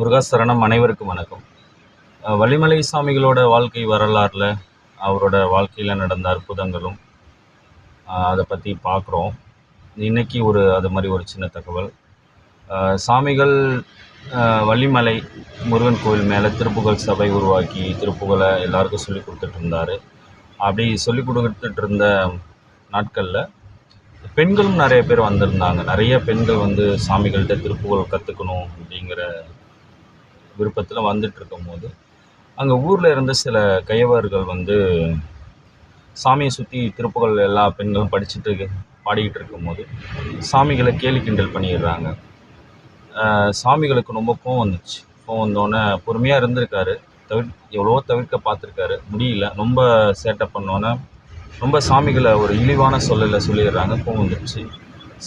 முருகாசரணம் அனைவருக்கும் வணக்கம். வள்ளிமலை சாமிகளோட வாழ்க்கை வரலாறில் அவரோட வாழ்க்கையில் நடந்த அற்புதங்களும் அதை பற்றி பார்க்குறோம். இன்னைக்கு ஒரு அது மாதிரி ஒரு சின்ன தகவல். சாமிகள் வள்ளிமலை முருகன் கோவில் மேலே திருப்புகழ் சபை உருவாக்கி திருப்புகழை எல்லாருக்கும் சொல்லி கொடுத்துட்டு இருந்தார். அப்படி சொல்லி கொடுத்துட்டு இருந்த நாட்களில் பெண்களும் நிறைய பேர் வந்திருந்தாங்க. நிறைய பெண்கள் வந்து சாமிகள்கிட்ட திருப்புகழ் கற்றுக்கணும் அப்படிங்கிற விருப்பத்தில் வந்துட்டு இருக்கும்போது அங்கே ஊரில் இருந்த சில கையவர்கள் வந்து சாமியை சுற்றி திருப்புகள் எல்லா பெண்களும் படிச்சுட்டு பாடிக்கிட்டு இருக்கும்போது சாமிகளை கேலி கிண்டல் பண்ணிடுறாங்க. சாமிகளுக்கு ரொம்ப கோவம் வந்துச்சு. கோவம் வந்தோடனே பொறுமையாக இருந்திருக்காரு. தவிர எவ்வளவோ தவிர்க்க பார்த்துருக்காரு. முடியல. ரொம்ப சேட்டை பண்ணோன்னே ரொம்ப சாமிகளை ஒரு இழிவான சொல்லல சொல்லிடுறாங்க. கோவம் வந்துருச்சு.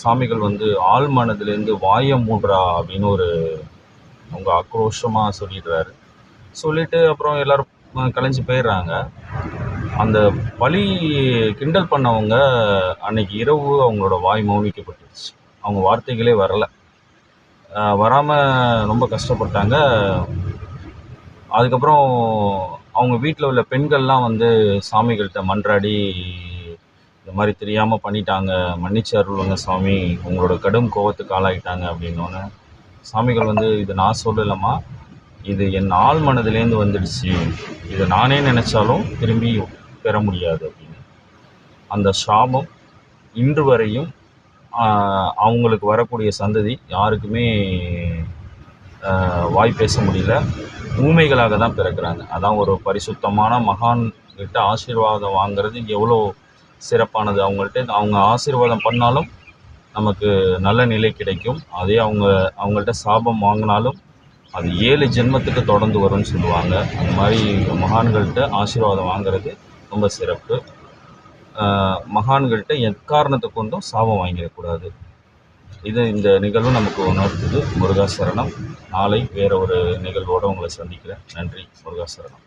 சாமிகள் வந்து ஆள் மனதுலேருந்து வாயை மூடுறா அப்படின்னு ஒரு அவங்க ஆக்ரோஷமாக சொல்லிடுறாரு. சொல்லிட்டு அப்புறம் எல்லோரும் கலைஞ்சு போயிடுறாங்க. அந்த பழி கிண்டல் பண்ணவங்க அன்னைக்கு இரவு அவங்களோட வாய் மௌனிக்கப்பட்டுருச்சு. அவங்க வார்த்தைகளே வரலை. வராமல் ரொம்ப கஷ்டப்பட்டாங்க. அதுக்கப்புறம் அவங்க வீட்டில் உள்ள பெண்கள்லாம் வந்து சாமிகள்கிட்ட மன்றாடி இந்த மாதிரி தெரியாமல் பண்ணிட்டாங்க. மன்னிச்சு அருள்வங்க சாமி. உங்களோட கடும் கோவத்துக்கு ஆளாயிட்டாங்க. அப்படின்னோன்னு சாமிகள் வந்து இது நான் சொல்லலம்மா. இது என் ஆள் மனதிலேருந்து வந்துடுச்சு. இதை நானே நினச்சாலும் திரும்பி பெற முடியாது அப்படின்னு. அந்த சாபம் இன்று வரையும் அவங்களுக்கு வரக்கூடிய சந்ததி யாருக்குமே வாய் பேச முடியல. ஊமைகளாக தான் பிறக்கிறாங்க. அதான் ஒரு பரிசுத்தமான மகான் கிட்ட ஆசீர்வாதம் வாங்குறது எவ்வளோ சிறப்பானது. அவங்கள்ட்ட அவங்க ஆசீர்வாதம் பண்ணாலும் நமக்கு நல்ல நிலை கிடைக்கும். அதே அவங்க அவங்கள்ட்ட சாபம் வாங்கினாலும் அது ஏழு ஜென்மத்துக்கு தொடர்ந்து வரும்னு சொல்லுவாங்க. அந்த மாதிரி மகான்கள்கிட்ட ஆசீர்வாதம் வாங்குறது ரொம்ப சிறப்பு. மகான்கள்கிட்ட எக்காரணத்தை கொண்டும் சாபம் வாங்கிடக்கூடாது. இது இந்த நிகழ்வு நமக்கு உணர்த்துது. முருகாசரணம். நாளை வேற ஒரு நிகழ்வோடு உங்களை சந்திக்கிறேன். நன்றி. முருகாசரணம்.